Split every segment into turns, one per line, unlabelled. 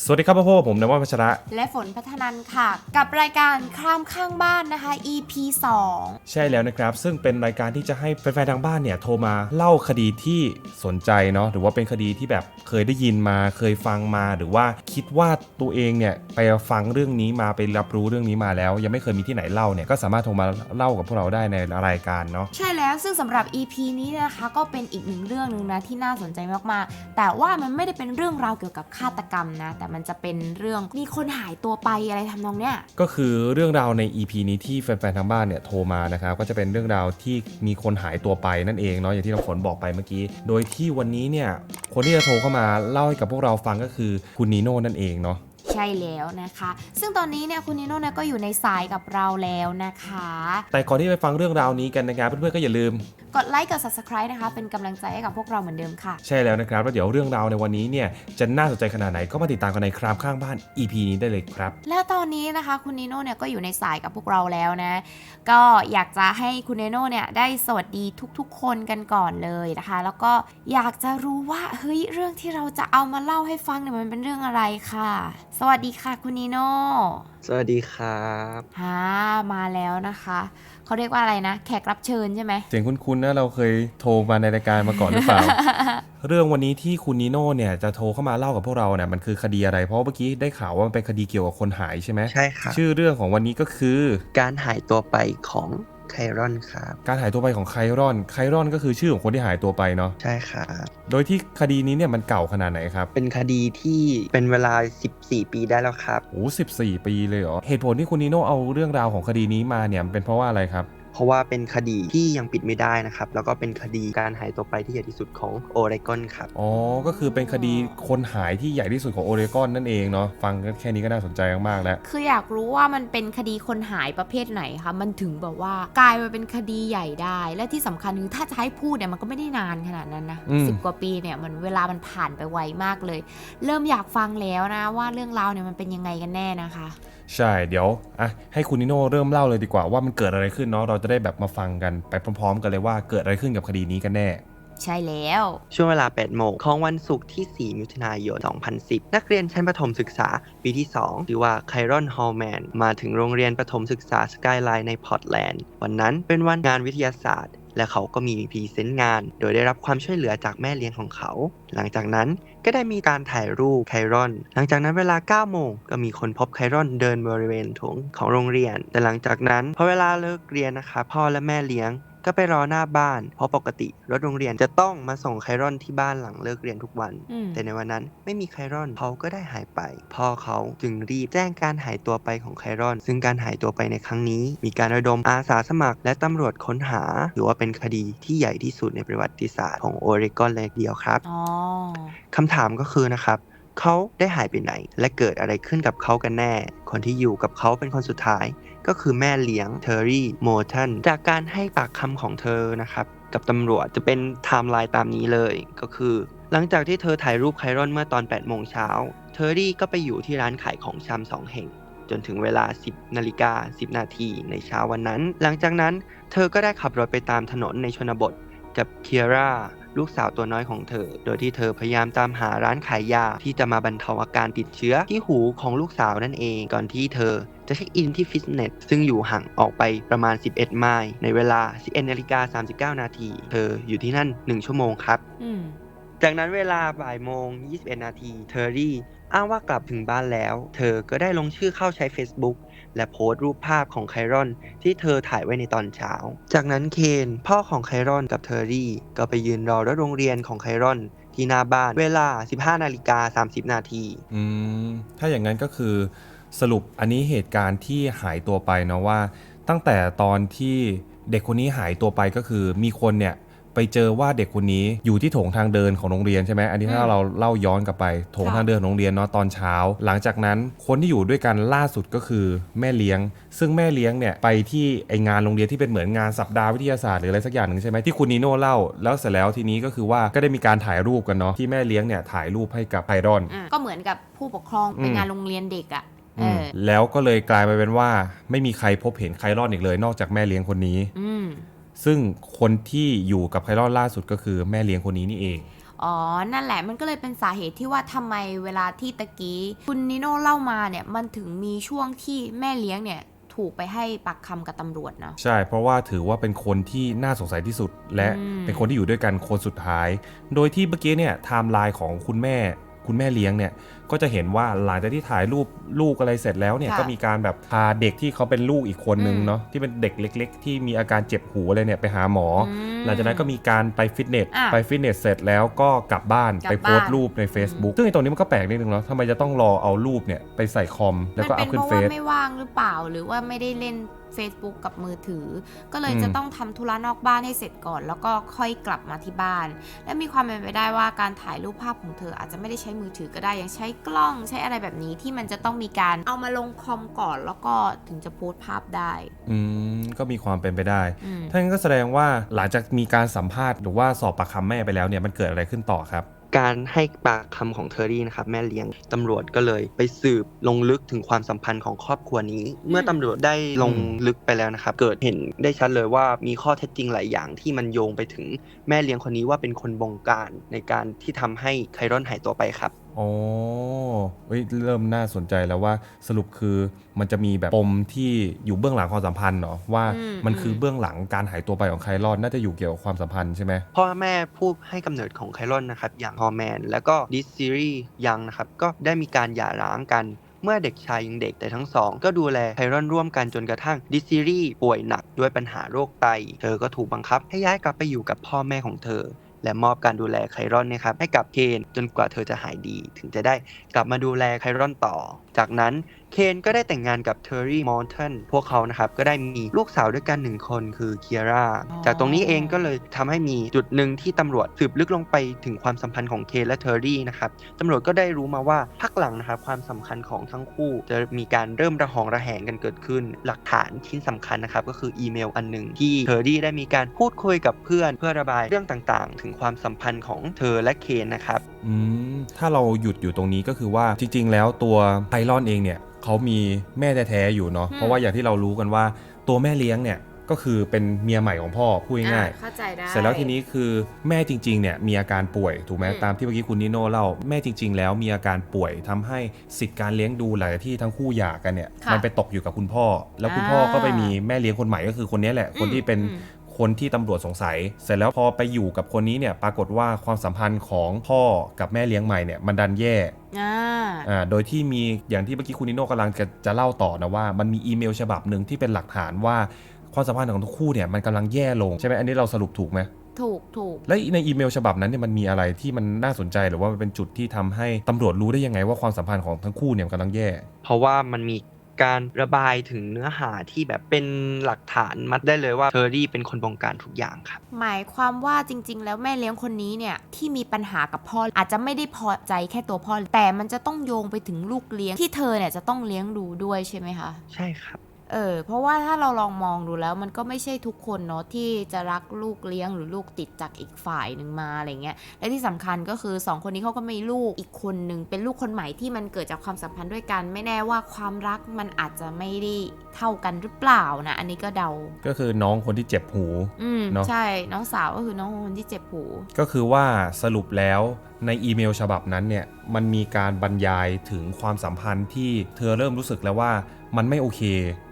สวัสดีครับพ่อพ่อผมนวัฒน์พัชระ
และฝนพัฒนันค่ะ กับรายการข้ามข้างบ้านนะคะ EP
ใช่แล้วนะครับ ซึ่งเป็นรายการที่จะให้แฟนๆทางบ้านเนี่ยโทรมาเล่าคดีที่สนใจเนาะหรือว่าเป็นคดีที่แบบเคยได้ยินมาเคยฟังมา หรือว่าคิดว่าตัวเองเนี่ยไปฟังเรื่องนี้มาไปรับรู้เรื่องนี้มาแล้ว ยังไม่เคยมีที่ไหนเล่าเนี่ยก็สามารถโทรมาเล่ากับพวกเราได้ในรายการเนาะ
2ใช่แล้วซึ่งสำหรับ EP นี้นะคะก็เป็นอีกหนึ่งเรื่องหนึ่งนะที่น่าสนใจมากๆ แต่ว่ามันไม่ได้เป็นเรื่องราวเกี่ยวกับฆาตกรรมนะแต่มันจะเป็นเรื่องมีคนหายตัวไปอะไรทำนองเนี้ย
ก็คือเรื่องราวใน EP นี้ที่แฟนๆทางบ้านเนี่ยโทรมานะครับก็จะเป็นเรื่องราวที่มีคนหายตัวไปนั่นเองเนาะอย่างที่เราฝนบอกไปเมื่อกี้ โดยที่วันนี้เนี่ยคนที่จะโทรเข้ามาเล่าให้กับพวกเราฟังก็คือคุณนีโน่นั่นเองเนาะ
ใช่แล้วนะคะ ซึ่งตอนนี้เนี่ยคุณนิโน่เนี่ยก็อยู่ในสายกับเราแล้วนะคะ
แต่ก่อนที่ไปฟังเรื่องราวนี้กันนะครับเพื่อนๆก็อย่าลืม
กดไลค์กด subscribe นะคะ เป็นกำลังใจให้กับพวกเราเหมือนเดิมค่ะ
ใช่แล้วนะครับ แล้วเดี๋ยวเรื่องราวในวันนี้เนี่ยจะน่าสนใจขนาดไหนก็มาติดตามกันในครามข้างบ้าน EP นี้ได้เลยครับ
และตอนนี้นะคะคุณนิโน่เนี่ยก็อยู่ในสายกับพวกเราแล้วนะ ก็อยากจะให้คุณนิโน่เนี่ยได้สวัสดีทุกๆ คนกันก่อนเลยนะคะ แล้วก็อยากจะรู้ว่าเฮ้ยเรื่องที่เราจะเอามาเล่าให้ฟังเนี่ยมันเป็นเรื่องอะไรค่ะสวัสดีค่ะคุณนิโน่
สวัสดีครับ
ฮ่ามาแล้วนะคะ เขาเรียกว่าอะไรนะ แขกรับเชิญใช่ไหม
เสียงคุ้นๆนะเราเคยโทรมาในรายการมาก่อนหรือเปล่า เรื่องวันนี้ที่คุณนิโน่เนี่ยจะโทรเข้ามาเล่ากับพวกเราเนี่ยมันคือคดีอะไร เพราะว่าเมื่อกี้ได้ข่าวว่ามันเป็นคดีเกี่ยวกับคนหายใช่ไหม
ใช่ครับ
ชื่อเรื่องของวันนี้ก็คือ
การหายตัวไปของ ไครอนครับ
การหายตัวไปของไครอน ไครอนก็คือชื่อของคนที่หายตัวไปเนาะ
ใช่ครับ
โดยที่คดีนี้เนี่ยมันเก่าขนาดไหนครับ
เป็นคดีที่เป็นเวลา 14 ปีได้แล้วครับ
โอ้สิบสี่ปีเลยเหรอ เหตุผลที่คุณนิโน่เอาเรื่องราวของคดีนี้มาเนี่ยมันเป็นเพราะว่าอะไรครับ
เพราะว่าเป็นคดีที่ยังปิดไม่ได้นะครับ แล้วก็เป็นคดีการหายตัวไปที่ใหญ่ที่สุดของโอเรกอนครับ
อ๋อ ก็คือเป็นคดีคนหายที่ใหญ่ที่สุดของโอเรกอนนั่นเองเนาะ ฟังก็แค่นี้ก็น่าสนใจมากๆแล้ว
คืออยากรู้ว่ามันเป็นคดีคนหายประเภทไหนคะ มันถึงแบบว่ากลายมาเป็นคดีใหญ่ได้ และที่สำคัญคือถ้าจะให้พูดเนี่ยมันก็ไม่ได้นานขนาดนั้นนะ
อืม
สิบกว่าปีเนี่ยมันเวลามันผ่านไปไวมากเลย เริ่มอยากฟังแล้วนะว่าเรื่องราวเนี่ยมันเป็นยังไงกันแน่นะคะ
ใช่เดี๋ยวอะให้คุณนิโน่เริ่มเล่าเลยดีกว่าว่ามันเกิดอะไรขึ้นเนาะเราจะได้แบบมาฟังกันไปพร้อม ๆ กันเลยว่าเกิดอะไรขึ้นกับคดีนี้กันแน่
ใช่แล้ว
ช่วงเวลา 8 โมงของวันศุกร์ที่ 4 มิถุนายน 2010 นักเรียนชั้นประถมศึกษา ปีที่2หรือว่าไครอนฮอลแมนมาถึงโรงเรียนประถมศึกษาสกายไลน์ในพอร์ตแลนด์ วันนั้นเป็นวันงานวิทยาศาสตร์ และเขาก็มีพรีเซนต์งาน โดยได้รับความช่วยเหลือจากแม่เลี้ยงของเขา หลังจากนั้นก็ได้มีการถ่ายรูปไครอน หลังจากนั้นเวลา 9 โมง ก็มีคนพบไครอนเดินบริเวณถงของโรงเรียน แต่หลังจากนั้นพอเวลาเลิกเรียนนะคะพ่อและแม่เลี้ยง ก็ไปรอหน้าบ้าน เพราะปกติรถโรงเรียนจะต้องมาส่งไครอนที่บ้านหลังเลิกเรียนทุกวัน
อืม
แต่ในวันนั้นไม่มีไครอนเขาก็ได้หายไป พ่อเขาจึงรีบแจ้งการหายตัวไปของไครอน ซึ่งการหายตัวไปในครั้งนี้ มีการระดมอาสาสมัคร และตำรวจค้นหาถือว่าเป็นคดีที่ใหญ่ที่สุดในประวัติศาสตร์ของโอเรกอนเลยทีเดียวครับ
อ๋อ
คำถามก็คือนะครับเขาได้หายไปไหน และเกิดอะไรขึ้นกับเขากันแน่ คนที่อยู่กับเขาเป็นคนสุดท้าย ก็คือแม่เลี้ยงเทอร์รี่โมทันจากการให้ปากคำของเธอนะครับกับตำรวจจะเป็นไทม์ไลน์ตามนี้เลยก็คือ หลังจากที่เธอถ่ายรูปไครอนเมื่อตอน 8 โมงเช้า เทอร์รี่ก็ไปอยู่ที่ร้านขายของชำสองแห่ง จนถึงเวลา 10นาฬิกา10 นาทีในเช้าวันนั้น หลังจากนั้นเธอก็ได้ขับรถไปตามถนนในชนบทกับเคียร่า ลูกสาวตัวน้อยของเธอ โดยที่เธอพยายามตามหาร้านขายยาที่จะมาบรรเทาอาการติดเชื้อที่หูของลูกสาวนั่นเอง ก่อนที่เธอจะเช็คอินที่ฟิตเนส ซึ่งอยู่ห่างออกไปประมาณ 11 ไมล์ในเวลา 11นาฬิกา39 นาที เธออยู่ที่นั่น 1 ชั่วโมงครับ
อืม
จากนั้นเวลาบ่ายโมง 21 นาที เทอร์รี่อ้างว่ากลับถึงบ้านแล้ว เธอก็ได้ลงชื่อเข้าใช้ Facebook และโพสต์รูปภาพของไครอนที่เธอถ่ายไว้ในตอนเช้า จากนั้นเคนพ่อของไครอนกับเทอร์รี่ ก็ไปยืนรอรถโรงเรียนของไครอนที่หน้าบ้านเวลา 15นาฬิกา30 นาที
อืมถ้าอย่างนั้นก็คือสรุปอันนี้เหตุการณ์ที่หายตัวไปเนาะว่า ตั้งแต่ตอนที่เด็กคนนี้หายตัวไปก็คือมีคนเนี่ย ไปเจอว่าเด็กคนนี้อยู่ที่โถงทางเดินของโรงเรียนใช่ไหมอันนี้ถ้า
อืม
เราเล่าย้อนกลับไปโถง
ค่ะ
ทางเดินของโรงเรียนเนาะตอนเช้า หลังจากนั้นคนที่อยู่ด้วยกันล่าสุดก็คือแม่เลี้ยง ซึ่งแม่เลี้ยงเนี่ยไปที่ไองานโรงเรียนที่เป็นเหมือนงานสัปดาห์วิทยาศาสตร์หรืออะไรสักอย่างหนึ่งใช่ไหมที่คุณนีโน่เล่า แล้วเสร็จแล้วทีนี้ก็คือว่าก็ได้มีการถ่ายรูปกันเนาะที่แม่เลี้ยงเนี่ยถ่ายรูปให้กับไพรอน
อะก็เหมือนกับผู้ปกครองไป
อืม
งานโรงเรียนเด็กอะ่ะเออ
แล้วก็เลยกลายมาเป็นว่า ไม่มีใครพบเห็นไคลอนอีกเลย นอกจากแม่เลี้ยงคนนี้
อืม
ซึ่งคนที่อยู่กับไคลอนล่าสุดก็คือแม่เลี้ยงคนนี้นี่เอง
อ๋อ นั่นแหละมันก็เลยเป็นสาเหตุที่ว่าทำไมเวลาที่ตะกี้ คุณนิโน่เล่ามาเนี่ยมันถึงมีช่วงที่แม่เลี้ยงเนี่ยถูกไปให้ปากคำกับตำรวจเนาะ
ใช่เพราะว่าถือว่าเป็นคนที่น่าสงสัยที่สุด และ
อืม
เป็นคนที่อยู่ด้วยกันคนสุดท้าย โดยที่เมื่อกี้เนี่ยไทม์ไลน์ของคุณแม่ คุณแม่เลี้ยงเนี่ยก็จะเห็นว่าหลังจากที่ถ่ายรูปลูกอะไรเสร็จแล้วเนี่ย
ค่ะ
ก็มีการแบบพาเด็กที่เขาเป็นลูกอีกคนนึง
อืม
เนาะที่เป็นเด็กเล็ก ๆ ที่มีอาการเจ็บหูอะไรเนี่ยไปหาหมออ
ม
หลังจากนั้นก็มีการไปฟิตเนส
อะ
ไปฟิตเนสเสร็จแล้วก็กลับบ้าน
กลับ
ไปโพสต์
บ้าน
รูปใน Facebook ซึ่งไอ้ตรงนี้มันก็แปลกนิดนึงเนาะทำไมจะต้องรอเอารูปเนี่ยไปใส่คอมแล้วก็
มั
เอา
เป็น
ขึ้
เพ
น
ราะ
เฟ
ว่า
ซ
ไม่ว่างหรือเปล่าหรือว่าไม่ได้เล่น Facebook กับมือถือ ก็เลย
อืม
จะต้องทำธุระนอกบ้านให้เสร็จก่อน แล้วก็ค่อยกลับมาที่บ้าน และมีความเป็นไปได้ว่าการถ่ายรูปภาพของเธออาจจะไม่ได้ใช้มือถือก็ได้ยังใช้กล้องใช้อะไรแบบนี้ที่มันจะต้องมีการเอามาลงคอมก่อน แล้วก็ถึงจะโพสต์ภาพได้
อืมก็มีความเป็นไปได้
อืม
ถ้างั้นก็แสดงว่าหลังจากมีการสัมภาษณ์หรือว่าสอบปากคำแม่ไปแล้วเนี่ยมันเกิดอะไรขึ้นต่อครับ
การให้ปากคำของเทอรี่นะครับแม่เลี้ยงตำรวจก็เลยไปสืบลงลึกถึงความสัมพันธ์ของครอบครัวนี้ เมื่อตำรวจได้ลงลึกไปแล้วนะครับ เกิดเห็นได้ชัดเลยว่ามีข้อเท็จจริงหลายอย่างที่มันโยงไปถึงแม่เลี้ยงคนนี้ว่าเป็นคนบงการในการที่ทำให้ไครอนหายตัวไปครับ
อ๋อเฮ้ยเริ่มน่าสนใจแล้วว่าสรุปคือมันจะมีแบบปมที่อยู่เบื้องหลังความสัมพันธ์เนาะว่า
อืม
มันคือ
ม
เบื้องหลังการหายตัวไปของไคลอนน่าจะอยู่เกี่ยวกับความสัมพันธ์ใช่ไหม
พ่อแม่ผู้ให้กำเนิดของไคลอนนะครับ อย่างฮอร์แมน แล้วก็ดิสซีรียังนะครับ ก็ได้มีการหย่าร้างกัน เมื่อเด็กชายยังเด็กแต่ทั้งสอง ก็ดูแลไคลอนร่วมกันจนกระทั่งดิสซีรีป่วยหนักด้วยปัญหาโรคไต เธอก็ถูกบังคับให้ย้ายกลับไปอยู่กับพ่อแม่ของเธอ และมอบการดูแลไครอนเนะครับให้กับเคนจนกว่าเธอจะหายดี ถึงจะได้กลับมาดูแลไครอนต่อจากนั้นเคนก็ได้แต่งงานกับเทอร์รี่มอร์ทันพวกเขานะครับ ก็ได้มีลูกสาวด้วยกันหนึ่งคนคือเคียร่า
อ๋อ
จากตรงนี้เองก็เลยทำให้มีจุดหนึ่งที่ตำรวจสืบลึกลงไปถึงความสัมพันธ์ของเคนและเทอร์รี่นะครับตำรวจก็ได้รู้มาว่าพักหลังนะครับความสำคัญของทั้งคู่จะมีการเริ่มระหองระแหงกันเกิดขึ้น หลักฐานชิ้นสำคัญนะครับก็คืออีเมลอันหนึ่งที่เทอร์รี่ได้มีการพูดคุยกับเพื่อน เพื่อระบายเรื่องต่างๆ ถึงความสัมพันธ์ของเธอและเคนนะครับ
อืมถ้าเราหยุดอยู่ตรงนี้ก็คือว่าจริง ๆ แล้วตัวไคลอนเองเนี่ยเขามีแม่แท้ๆอยู่เนาะ
อืม
เพราะว่าอย่างที่เรารู้กันว่าตัวแม่เลี้ยงเนี่ยก็คือเป็นเมียใหม่ของพ่อพูดง่ายๆ
อะเข้าใจได้
เสร็จแล้วทีนี้คือแม่จริงๆเนี่ยมีอาการป่วยถูกไหม
อืม
ตามที่เมื่อกี้คุณนิโน่เล่าแม่จริง ๆ แล้วมีอาการป่วยทำให้สิทธิ์การเลี้ยงดูหลังจากที่ทั้งคู่หย่ากันเนี่ย
ค่ะ
มันไปตกอยู่กับคุณพ่อ แล้วคุณพ่อก็ไปมีแม่เลี้ยงคนใหม่ก็คือคนนี้แหละคนที่เป็น
อืม
คนที่ตำรวจสงสัย เสร็จแล้วพอไปอยู่กับคนนี้เนี่ยปรากฏว่าความสัมพันธ์ของพ่อกับแม่เลี้ยงใหม่เนี่ยมันดันแย่
อ่า
อ่าโดยที่มีอย่างที่เมื่อกี้คุณนิโน่กำลังจะจะเล่าต่อนะว่ามันมีอีเมลฉบับหนึ่งที่เป็นหลักฐานว่าความสัมพันธ์ของทั้งคู่เนี่ยมันกำลังแย่ลงใช่ไหมอันนี้เราสรุปถูกไหม
ถูกถูก
และในอีเมลฉบับนั้นเนี่ยมันมีอะไรที่มันน่าสนใจหรือว่ามันเป็นจุดที่ทำให้ตำรวจรู้ได้ยังไงว่าความสัมพันธ์ของทั้งคู่เนี่ยมันกำลังแย่
เพราะว่ามันมี การระบายถึงเนื้อหาที่แบบเป็นหลักฐานมัดได้เลยว่าเทอร์รี่เป็นคนบงการทุกอย่างครับ
หมายความว่าจริง ๆ แล้วแม่เลี้ยงคนนี้เนี่ยที่มีปัญหากับพ่ออาจจะไม่ได้พอใจแค่ตัวพ่อ แต่มันจะต้องโยงไปถึงลูกเลี้ยงที่เธอเนี่ยจะต้องเลี้ยงดูด้วยใช่ไหมคะ
ใช่ครับ
เออเพราะว่าถ้าเราลองมองดูแล้วมันก็ไม่ใช่ทุกคนเนาะที่จะรักลูกเลี้ยงหรือลูกติดจากอีกฝ่ายหนึ่งมาอะไรเงี้ยและที่สำคัญก็คือสองคนนี้เขาก็มีลูกอีกคนหนึ่งเป็นลูกคนใหม่ที่มันเกิดจากความสัมพันธ์ด้วยกัน ไม่แน่ว่าความรักมันอาจจะไม่ได้เท่ากันหรือเปล่านะ อันนี้ก็เดา
ก็คือน้องคนที่เจ็บหู
อืม
เนอะ
ใช่น้องสาวก็คือน้องคนที่เจ็บหู
ก็คือว่าสรุปแล้วในอีเมลฉบับนั้นเนี่ยมันมีการบรรยายถึงความสัมพันธ์ที่เธอเริ่มรู้สึกแล้วว่า มันไม่โอเค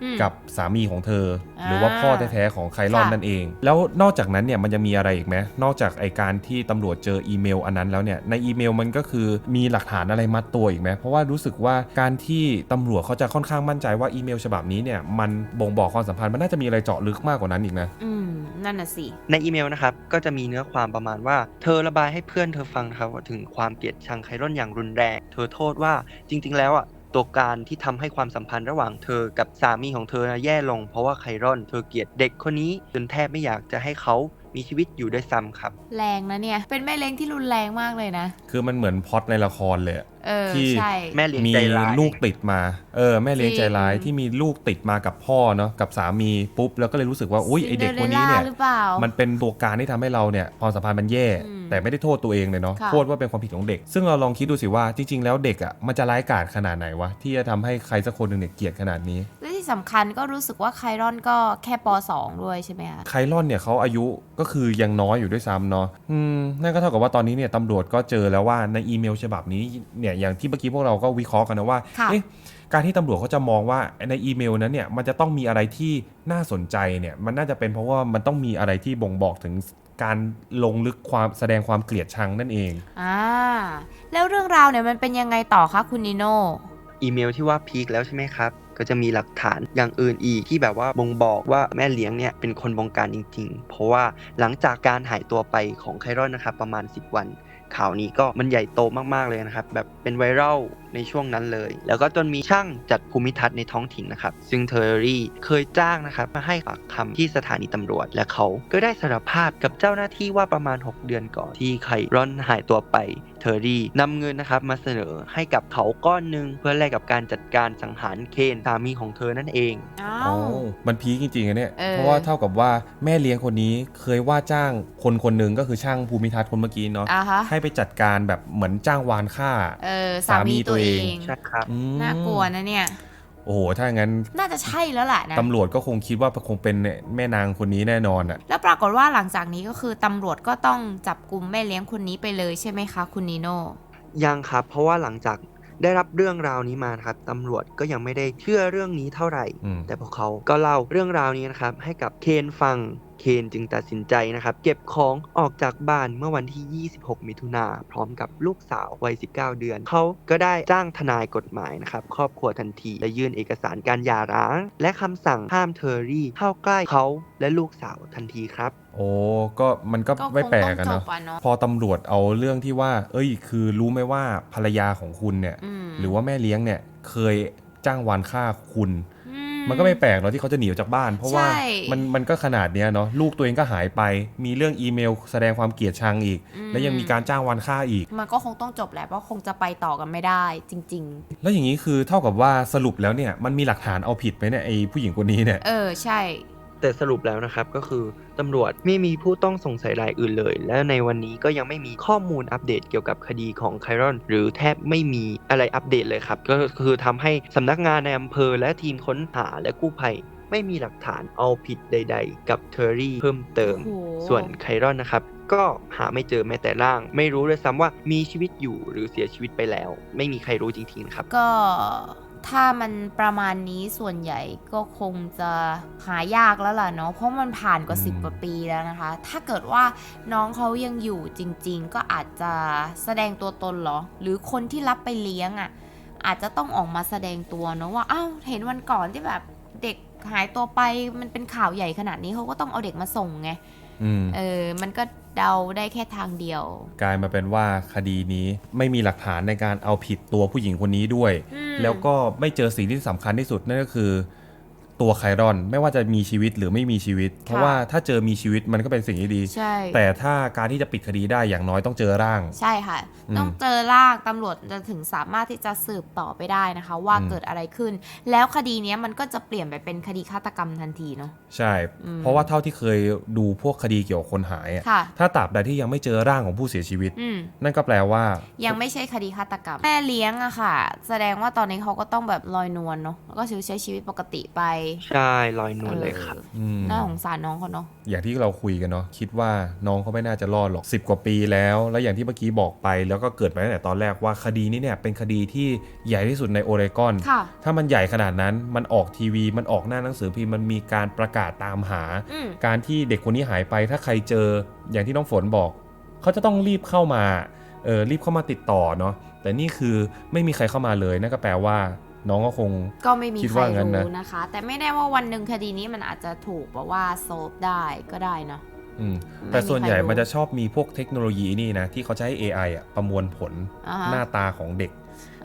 อืม
กับสามีของเธอ
อ่า
หรือว่าพ่อแท้ๆของไคลอน
ค่ะ
นั่นเอง แล้วนอกจากนั้นเนี่ยมันจะมีอะไรอีกไหมนอกจากไอการที่ตำรวจเจออีเมลอันนั้นแล้วเนี่ยในอีเมลมันก็คือมีหลักฐานอะไรมัดตัวอีกไหมเพราะว่ารู้สึกว่าการที่ตำรวจเขาจะค่อนข้างมั่นใจว่าอีเมลฉบับนี้เนี่ยมันบ่งบอกความสัมพันธ์มันน่าจะมีอะไรเจาะลึกมากกว่านั้นอีกนะ
อืมนั่นน่ะสิ
ในอีเมลนะครับก็จะมีเนื้อความประมาณว่า เธอระบายให้เพื่อนเธอฟังนะครับว่าถึงความเกลียดชังไครอนอย่างรุนแรง เธอโทษว่าจริง ๆ แล้วอะ ตัวการที่ทำให้ความสัมพันธ์ระหว่างเธอกับสามีของเธอนะแย่ลง เพราะว่าไครอนเธอเกลียดเด็กคนนี้จนแทบไม่อยากจะให้เขามีชีวิตอยู่ด้วยซ้ำครับ
แรงนะเนี่ย เป็นแม่เลี้ยงที่รุนแรงมากเลยนะ
คือมันเหมือนพล็อตในละครเลยอะ
เออ
ที่
ใช่
แม่เลี้ยง
มี
ใจร้าย
ลูกติดมา เออ แม่เลี้ยงใจร้าย
จริง
ที่มีลูกติดมากับพ่อเนาะกับสามีปุ๊บแล้วก็เลยรู้สึกว่าอุ้ยไอเด็กคนนี้เนี่ย
ซินดอรลล่าหรือเปล่า
มันเป็นตัวการที่ทำให้เราเนี่ยความสัมพันธ์มันแย่
อืม
แต่ไม่ได้โทษตัวเองเลยเนาะ
ค่ะ
โทษว่าเป็นความผิดของเด็ก ซึ่งเราลองคิดดูสิว่าจริง ๆ แล้วเด็กอะมันจะร้ายกาจขนาดไหนวะที่จะทำให้ใครสักคนหนึ่งเนี่ยเกลียดขนาดนี้
และที่ที่สำคัญก็รู้สึกว่าไครอนก็แค่ป .2 ด้วยใช่ไหมคะ
ไคลอนเนี่ยเขาอายุก็คือยังน้อยอยู่ด้วยซ้ำเนาะอืมนั่นก็เท่ากับว่าตอนนี้เนี่ยตำรวจก็เจอแล้วว่าในอีเมลฉบับนี้เนี่ยอย่างที่เมื่อกี้พวกเราก็วิเคราะห์กันนะว่า
ค่ะ
เอ๊ะการที่ตำรวจเขาจะมองว่าในอีเมลนั้นเนี่ยมันจะต้องมีอะไรที่น่าสนใจเนี่ยมันน่าจะเป็นเพราะว่ามันต้องมีอะไรที่บ่งบอกถึงการลงลึกความแสดงความเกลียดชังนั่นเอง
อ่าแล้วเรื่องราวเนี่ยมันเป็นยังไงต่อคะคุณนิโน่
อีเมลที่ว่าพีคแล้วใช่ไหมครับก็จะมีหลักฐานอย่างอื่นอีกที่แบบว่าบ่งบอกว่าแม่เลี้ยงเนี่ยเป็นคนบงการจริง ๆ เพราะว่าหลังจากการหายตัวไปของไครอนนะครับประมาณ 10 วัน ข่าวนี้ก็มันใหญ่โตมากๆเลยนะครับ แบบเป็นไวรัลในช่วงนั้นเลย แล้วก็จนมีช่างจัดภูมิทัศน์ในท้องถิ่นนะครับ ซึ่งเทอร์รี่เคยจ้างนะครับมาให้ปากคำที่สถานีตำรวจ และเขาก็ได้สารภาพกับเจ้าหน้าที่ว่าประมาณ 6 เดือนก่อนที่ไครอนหายตัวไปเทอร์รี่นำเงินนะครับมาเสนอให้กับเขาก้อนหนึ่งเพื่อแลกกับการจัดการสังหารเคนสามีของเธอนั่นเอง
อ้า
อ๋อ
ว
มันพีคจริงๆอะเนี่ย
เออ
เพราะว่าเท่ากับว่าแม่เลี้ยงคนนี้เคยว่าจ้างคนคนหนึ่งก็คือช่างภูมิทัศน์คนเมื่อกี้เนาะ
อ่าฮะ
ให้ไปจัดการแบบเหมือนจ้างวานฆ่า
เออสามีตัวเอง
ใช่ครับ
อืม
น่ากลัวนะเนี่ย
โอ้โหถ้างั้น
น่าจะใช่แล้วแหละนะ
ตำรวจก็คงคิดว่าคงเป็นแม่นางคนนี้แน่นอนอะ
แล้วปรากฏว่าหลังจากนี้ก็คือตำรวจก็ต้องจับกลุ่มแม่เลี้ยงคนนี้ไปเลยใช่ไหมคะ คุณนิโน่
ยังครับ เพราะว่าหลังจาก ได้รับเรื่องราวนี้มานะครับตำรวจก็ยังไม่ได้เชื่อเรื่องนี้เท่าไหร่
อืม
แต่พวกเขาก็เล่าเรื่องราวนี้นะครับให้กับเคนฟัง เคนจึงตัดสินใจนะครับ เก็บของออกจากบ้านเมื่อวันที่ 26 มิถุนาพร้อมกับลูกสาววัย 19 เดือน เขาก็ได้จ้างทนายกฎหมายนะครับ ครอบครัวทันทีและยื่นเอกสารการหย่าร้าง และคำสั่งห้ามเทอร์รี่เข้าใกล้เขาและลูกสาวทันทีครับ
โอ้ก็มันก็
ก็ค
ไม่
ง
แปล
ต้อง
กกัน
จ
เนาะ
บอะเนาะ
พอตำรวจเอาเรื่องที่ว่า เอ้ย คือรู้ไหมว่าภรรยาของคุณเนี่ย
อืม
หรือว่าแม่เลี้ยงเนี่ยเคยจ้างวานฆ่าคุณ
อื
มันก็ไม่แปลกเนาะที่เขาจะหนีออกจากบ้าน เพราะว่า
ใช่
มันมันก็ขนาดเนี้ยเนาะลูกตัวเองก็หายไป มีเรื่องอีเมล แสดงความเกลียดชังอีก
อืม
และยังมีการจ้างวานฆ่าอีก
มันก็คงต้องจบแหละเพราะคงจะไปต่อกันไม่ได้จริง
แล้วอย่างนี้คือเท่ากับว่าสรุปแล้วเนี่ยมันมีหลักฐานเอาผิดไหมเนี่ยไอ้ผู้หญิงคนนี้เนี่ย
ๆเออใช่
แต่สรุปแล้วนะครับก็คือตำรวจไม่มีผู้ต้องสงสัยรายอื่นเลย และในวันนี้ก็ยังไม่มีข้อมูลอัปเดตเกี่ยวกับคดีของไครอน หรือแทบไม่มีอะไรอัปเดตเลยครับ ก็คือทำให้สำนักงานในอำเภอและทีมค้นหาและกู้ภัยไม่มีหลักฐานเอาผิดใด ๆ กับเทอร์รี่เพิ่มเติม
โอ้โห
ส่วนไครอนนะครับ ก็หาไม่เจอแม้แต่ร่าง ไม่รู้เลยซ้ำว่ามีชีวิตอยู่หรือเสียชีวิตไปแล้ว ไม่มีใครรู้จริงๆนะครับ
ก็ ถ้ามันประมาณนี้ส่วนใหญ่ก็คงจะหายากแล้วล่ะเนาะเพราะมันผ่านกว่า
อืม
10กว่าปีแล้วนะคะ ถ้าเกิดว่าน้องเขายังอยู่จริง ๆ ก็อาจจะแสดงตัวตนเหรอ หรือคนที่รับไปเลี้ยงอะ่ะ อาจจะต้องออกมาแสดงตัวเนาะว่าอ้าวเห็นวันก่อนที่แบบเด็กหายตัวไปมันเป็นข่าวใหญ่ขนาดนี้เขาก็ต้องเอาเด็กมาส่งไง
อืม
เออ มันก็ เดาได้แค่ทางเดียว
กลายมาเป็นว่าคดีนี้ไม่มีหลักฐานในการเอาผิดตัวผู้หญิงคนนี้ด้วย
อืม
แล้วก็ไม่เจอสิ่งที่สำคัญที่สุดนั่นก็คือ ตัวไครอนไม่ว่าจะมีชีวิตหรือไม่มีชีวิต เพราะว่าถ้าเจอมีชีวิตมันก็เป็นสิ่งที่ดี
ใช่
แต่ถ้าการที่จะปิดคดีได้อย่างน้อยต้องเจอร่าง
ใช่ค่ะ
อืม
ต้องเจอร่างตำรวจจะถึงสามารถที่จะสืบต่อไปได้นะคะ ว่า
อืม
เกิดอะไรขึ้น แล้วคดีเนี้ยมันก็จะเปลี่ยนไปเป็นคดีฆาตกรรมทันทีเนาะ
ใช่
อืม
เพราะว่าเท่าที่เคยดูพวกคดีเกี่ยวกับคนหายอะ
ค่ะ
ถ้าตราบใดที่ยังไม่เจอร่างของผู้เสียชีวิต
อืม
นั่นก็แปลว่า
ยังไม่ใช่คดีฆาตกรรมแม่เลี้ยงอะค่ะ แสดงว่าตอนนี้เขาก็ต้องแบบลอยนวลเนาะแล้วก็ใช้ชีวิตปกติไป
ใช่ลอยนวลเลยครับ
ออ
อืม
น่าสงสารน้องเขาเนาะ
อย่างที่เราคุยกันเนาะคิดว่าน้องเขาไม่น่าจะรอดหรอก 10 กว่าปีแล้ว แล้วอย่างที่เมื่อกี้บอกไป แล้วก็เกิดมาตั้งแต่ตอนแรกว่าคดีนี้เนี่ยเป็นคดีที่ใหญ่ที่สุดในโอเรกอน
ค่ะ
ถ้ามันใหญ่ขนาดนั้นมันออกทีวีมันออกหน้าหนังสือพิมพ์มันมีการประกาศตามหา
อืม
การที่เด็กคนนี้หายไปถ้าใครเจออย่างที่น้องฝนบอก เขาจะต้องรีบเข้ามาเออรีบเข้ามาติดต่อเนาะแต่นี่คือไม่มีใครเข้ามาเลยนั่นก็แปลว่า น้องก็คง
ก็ไม่มี
คิด
ใคร
ว่างั้นนะ
รู้นะคะ แต่ไม่แน่ว่าวันหนึ่งคดีนี้มันอาจจะถูกแบบว่าโซฟได้ก็ได้เนาะ
อืม
ไม่
แต่ส่วนใหญ่
มีใครรู้
มันจะชอบมีพวกเทคโนโลยีนี่นะ ที่เขาใช้ AI อะประมวลผล
อ่าฮะ
หน้าตาของเด็ก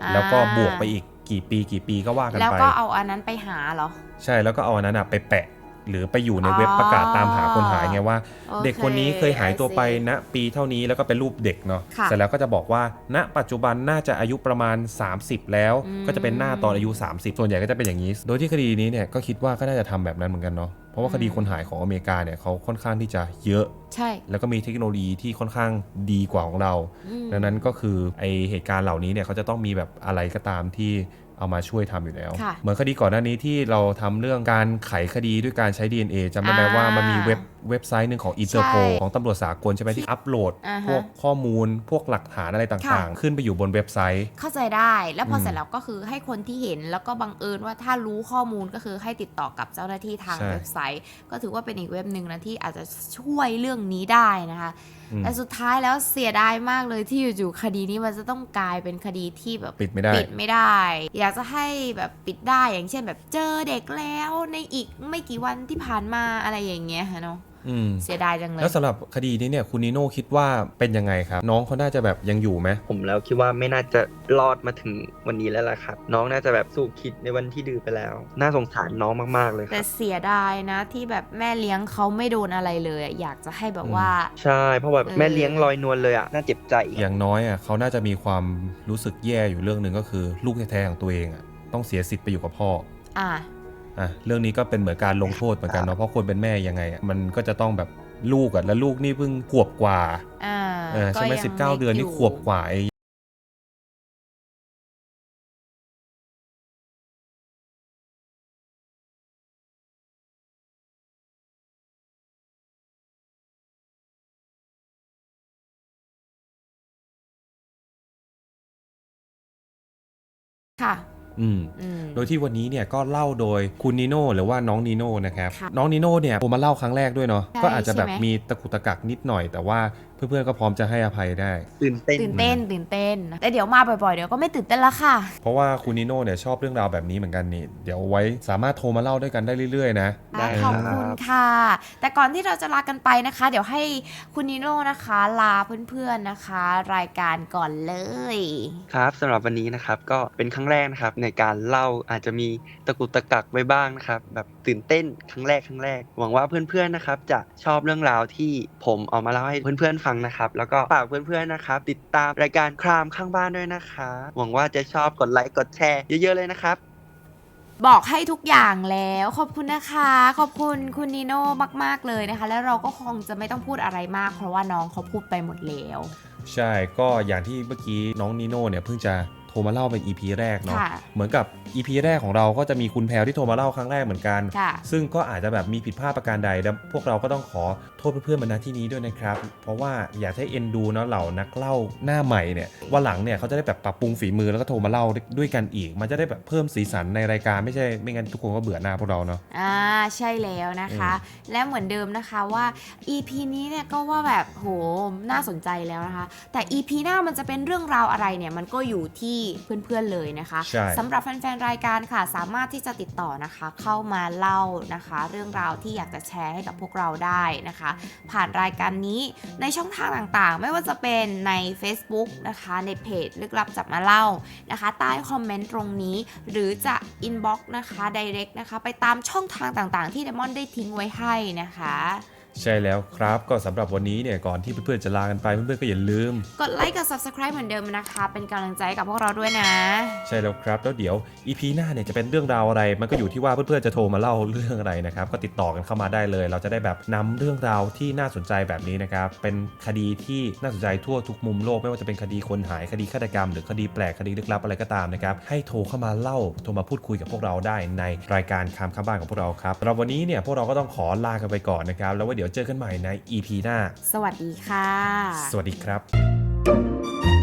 อ่า
แล้วก็บวกไปอีกกี่ปีกี่ปีก็ว่ากัน
แล้ว
ไป
ก็เอาอันนั้นไปหาเหรอ
ใช่แล้วก็เอาอันนั้นอะไปแปะ หรือไปอยู่ใน
อ๋อ
เว็บประกาศตามหาคนหายไงว่า
โอ
เด็กคนนี้เคยหายตัวไป
I see
ณปีเท่านี้แล้วก็เป็นรูปเด็กเนาะ
ค่ะ
เสร็จแล้วก็จะบอกว่า ณ ปัจจุบันน่าจะอายุประมาณ 30 แล้ว
อืม
ก็จะเป็นหน้าตอนอายุ 30 ส่วนใหญ่ก็จะเป็นอย่างนี้ โดยที่คดีนี้เนี่ยก็คิดว่าก็น่าจะทำแบบนั้นเหมือนกันเนาะเพราะว่าคดีคนหายของอเมริกาเนี่ยเขาค่อนข้างที่จะเยอะ
ใช่
แล้วก็มีเทคโนโลยีที่ค่อนข้างดีกว่าของเรา
อืม
ดังนั้นก็คือไอเหตุการณ์เหล่านี้เนี่ยเขาจะต้องมีแบบอะไรก็ตามที่ เอามาช่วยทำอยู่แล้ว
ค่ะ
เหมือนคดีก่อนหน้านี้ที่เราทำเรื่องการไขคดีด้วยการใช้ DNA จำได้ไหม
อ่า
ว่ามันมีเว็บ เว็บไซต์หนึ่งของอินเตอร์โพ
ใช่
ของตำรวจสากลใช่ไหมที่อัปโหลด
อ่าฮะ
พวกข้อมูลพวกหลักฐานอะไรต่าง
ค่ะ
ๆขึ้นไปอยู่บนเว็บไซต์
เข้าใจได้แล้วพออ
ม
เสร็จแล้วก็คือให้คนที่เห็นแล้วก็บังเอิญว่าถ้ารู้ข้อมูลก็คือให้ติดต่อกับเจ้าหน้าที่ทาง
ใช่
เว็บไซต์ ก็ถือว่าเป็นอีกเว็บหนึ่งนะที่อาจจะช่วยเรื่องนี้ได้นะคะ
อืม
แต่สุดท้ายแล้วเสียดายมากเลยที่อยู่ๆคดีนี้มันจะต้องกลายเป็นคดีที่แบบ
ปิดไม่ได้
ปิดไม่ได้ อยากจะให้แบบปิดได้อย่างเช่นแบบเจอเด็กแล้วในอีกไม่กี่วันที่ผ่านมาอะไรอย่างเงี้ยค่ะเนาะ
อืม
เสียดายจังเลย
แล้วสำหรับคดีนี้เนี่ยคุณนิโน่คิดว่าเป็นยังไงครับ น้องเขาน่าจะแบบยังอยู่ไหม
ผมแล้วคิดว่าไม่น่าจะรอดมาถึงวันนี้แล้วล่ะครับ น้องน่าจะแบบสู่คิดในวันที่ดื้อไปแล้ว น่าสงสารน้องมากๆเลยค
แต่
รับ
เสียดายนะที่แบบแม่เลี้ยงเขาไม่โดนอะไรเลยอะอยากจะให้แบบว่า
ใช่ เพราะว่า
เออ
แม่เลี้ยงลอยนวลเลยอะน่าเจ็บใจ
อย่างน้อยอะเขาน่าจะมีความรู้สึกแย่อยู่เรื่องหนึ่งก็คือ ลูกแท้ๆของตัวเองอะต้องเสียสิทธิ์ไปอยู่กับพ่อ
อะ
อะเรื่องนี้ก็เป็นเหมือนการลงโทษเหมือนกันเนาะเพราะคนเป็นแม่ยังไงอะมันก็จะต้องแบบลูกอะแล้วลูกนี่เพิ่งขวบกว่า
อ่า
เออใช่ไหม
ยัง
สิบเก้า
ล็ก
เดือนนี่
ยู่
ขวบกว่าเอง
ค่ะ
อืม
อืม
โดยที่วันนี้เนี่ยก็เล่าโดยคุณนิโน่หรือว่าน้องนิโน่นะครับ
ค่ะ
น้องนิโน่เนี่ยผมมาเล่าครั้งแรกด้วยเนาะ
ใช่
ก็อาจจะแบบ
ใช่ไหม
มีตะกุกตะกักนิดหน่อย แต่ว่าเพื่อนๆก็พร้อมจะให้อภัยได้
ตื่นเต้น
ตื่นเต้นตื่นเต้น แต่เดี๋ยวมาบ่อยๆ เดี๋ยวก็ไม่ตื่นเต้นละค่ะ
เพราะว่าคุณนิโน่เนี่ยชอบเรื่องราวแบบนี้เหมือนกันนี่ เดี๋ยวไว้สามารถโทรมาเล่าด้วยกันได้เรื่อยๆ นะ
ได้
ขอบ
ครับ
คุณค่ะ แต่ก่อนที่เราจะลากันไปนะคะ เดี๋ยวให้คุณนิโน่นะคะ ลาเพื่อนๆนะคะ รายการก่อนเลย
ครับสำหรับวันนี้นะครับก็เป็นครั้งแรกนะครับในการเล่าอาจจะมีตะกุกตะกักไว้บ้างนะครับแบบตื่นเต้นครั้งแรกครั้งแรก หวังว่าเพื่อนๆนะครับจะชอบเรื่องราวที่ผมเอามาเล่าให้เพื่อนๆฟังนะครับ แล้วก็ฝากเพื่อนๆนะครับ ติดตามรายการครามข้างบ้านด้วยนะคะ หวังว่าจะชอบกดไลค์กดแชร์เยอะๆเลยนะครับ
บอกให้ทุกอย่างแล้วขอบคุณนะคะ ขอบคุณคุณนิโน่มากๆเลยนะคะ แล้วเราก็คงจะไม่ต้องพูดอะไรมาก เพราะว่าน้องเขาพูดไปหมดแล้ว
ใช่ก็อย่างที่เมื่อกี้น้องนิโน่เนี่ยเพิ่งจะโทรมาเล่าเป็น EP แรกเนาะ
ค่ะ
เหมือนกับ EP แรกของเราก็จะมีคุณแพรวที่โทรมาเล่าครั้งแรกเหมือนกัน
ค่ะ
ซึ่งก็อาจจะแบบมีผิดพลาดประการใดแล้วพวกเราก็ต้องขอโทษเพื่อนๆมาณที่นี้ด้วยนะครับ เพราะว่าอยากให้เอ็นดูเนาะเหล่านักเล่าหน้าใหม่เนี่ยวันหลังเนี่ยเขาจะได้แบบปรับปรุงฝีมือแล้วก็โทรมาเล่าด้วยกันอีก มันจะได้แบบเพิ่มสีสันในรายการไม่ใช่ไม่งั้นทุกคนก็เบื่อหน้าพวกเราเนาะ
อ่าใช่แล้วนะคะ และเหมือนเดิมนะคะว่า EP นี้เนี่ยก็ว่าแบบโหน่าสนใจแล้วนะคะ แต่ EP หน้ามันจะเป็นเรื่องราวอะไรเนี่ยมันก็อยู่ที่เพื่อนๆเลยนะคะ
ใช่
สำหรับแฟนๆรายการค่ะ สามารถที่จะติดต่อนะคะ เข้ามาเล่านะคะ เรื่องราวที่อยากจะแชร์ให้กับพวกเราได้นะคะ ผ่านรายการนี้ในช่องทางต่างๆ ไม่ว่าจะเป็นใน Facebook นะคะ ในเพจลึกลับจับมาเล่านะคะ ใต้คอมเมนต์ตรงนี้ หรือจะ inbox นะคะ direct นะคะ ไปตามช่องทางต่างๆ ที่เดมอนได้ทิ้งไว้ให้นะคะ
ใช่แล้วครับก็สำหรับวันนี้เนี่ยก่อนที่เพื่อนๆจะลากันไปเพื่อนๆก็อย่าลืม
กดไลค์กับ subscribe เหมือนเดิมนะคะ เป็นกำลังใจให้กับพวกเราด้วยนะ
ใช่แล้วครับ แล้วเดี๋ยว EP หน้าเนี่ยจะเป็นเรื่องราวอะไร มันก็อยู่ที่ว่าเพื่อนๆจะโทรมาเล่าเรื่องอะไรนะครับก็ติดต่อกันเข้ามาได้เลย เราจะได้แบบนำเรื่องราวที่น่าสนใจแบบนี้นะครับเป็นคดีที่น่าสนใจทั่วทุกมุมโลกไม่ว่าจะเป็นคดีคนหายคดีฆาตกรรม หรือคดีแปลกคดีลึกลับอะไรก็ตามนะครับให้โทรเข้ามาเล่าโทรมาพูดคุยกับพวกเราได้ในรายการคำข้ามบ้านของพวกเราครับสำหรับวันนี้เนี่ยพวกเราก็ต้องขอลากันไปก่อนนะครับแล้วไว้เดี๋ยวเจอกันใหม่ใน EP หน้า
สวัสดีค่ะ
สวัสดีครับ